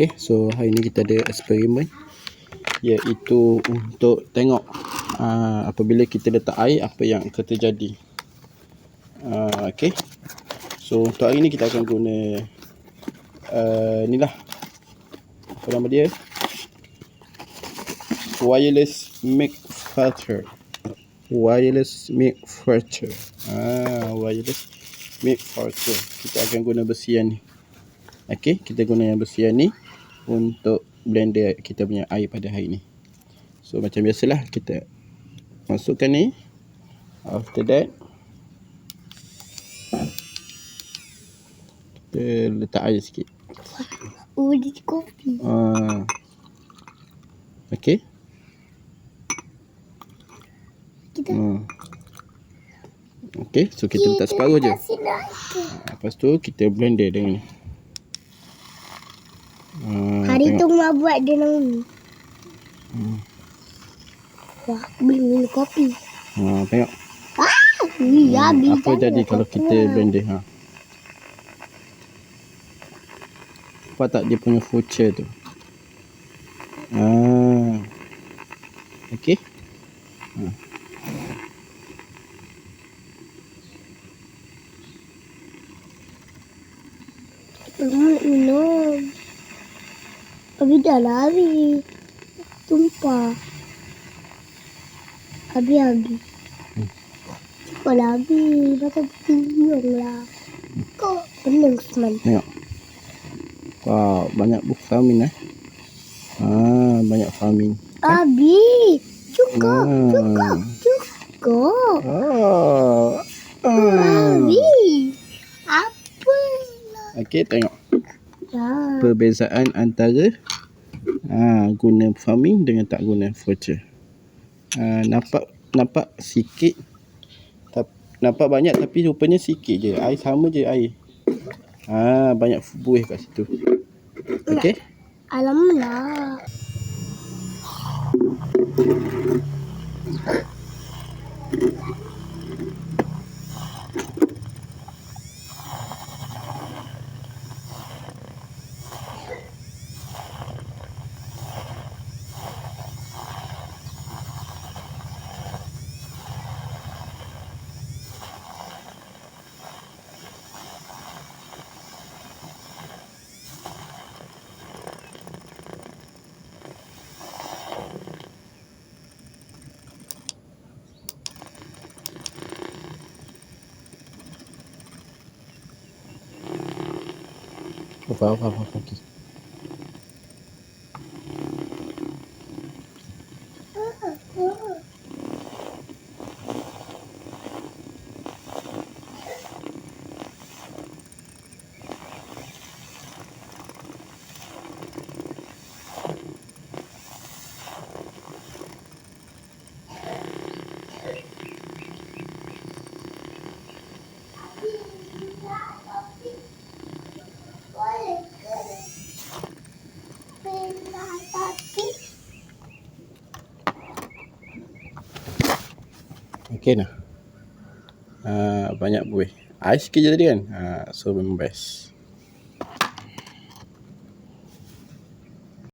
Okay, so hari ni kita ada eksperimen. Iaitu untuk tengok uh, apabila kita letak air apa yang akan terjadi. Uh, okay, so untuk hari ni kita akan guna uh, ni lah. Apa nama dia? Wireless milk filter. Wireless milk filter. Ah wireless milk filter. Kita akan guna besian ni Okey, kita guna yang bersihan ni untuk blender kita punya air pada hari ni. So macam biasalah kita masukkan ni. After that kita letak air sikit. Oh, dia kopi. Ah. Okey. Kita Hmm. Okey, so kita letak separuh je. nak. Lepas tu kita blender dengan ni. Ah, Hari tengok. Tu mak buat dia nama ni. Hmm. Wah, aku boleh minum kopi. Ha, tengok. Ui, Hmm, habis apa jadi minum kalau kita blender ha. Nampak tak dia punya voucher tu? Ah. Okey. Mak minum. Habis dah habis. Tumpah. Hmm. Cepat lah habis. Macam bingung lah. Kau pening seman. Tengok. Wow, banyak buku farming eh. Ah, banyak farming. Habis. Cukup. Ah. Cukup. Cukup. Oh. Ah. Habis. Apa lah. Okey, tengok. Perbezaan antara ah guna farming dengan tak guna voucher. Ah, nampak nampak sikit tap, nampak banyak tapi rupanya sikit je. Air sama je air. Ah, banyak buih kat situ. Okey. Alhamdulillah. Apa apa apa. apa. Okey. Okey nah. Ah, banyak buih. Air sikit je tadi kan. Ah, so memang best.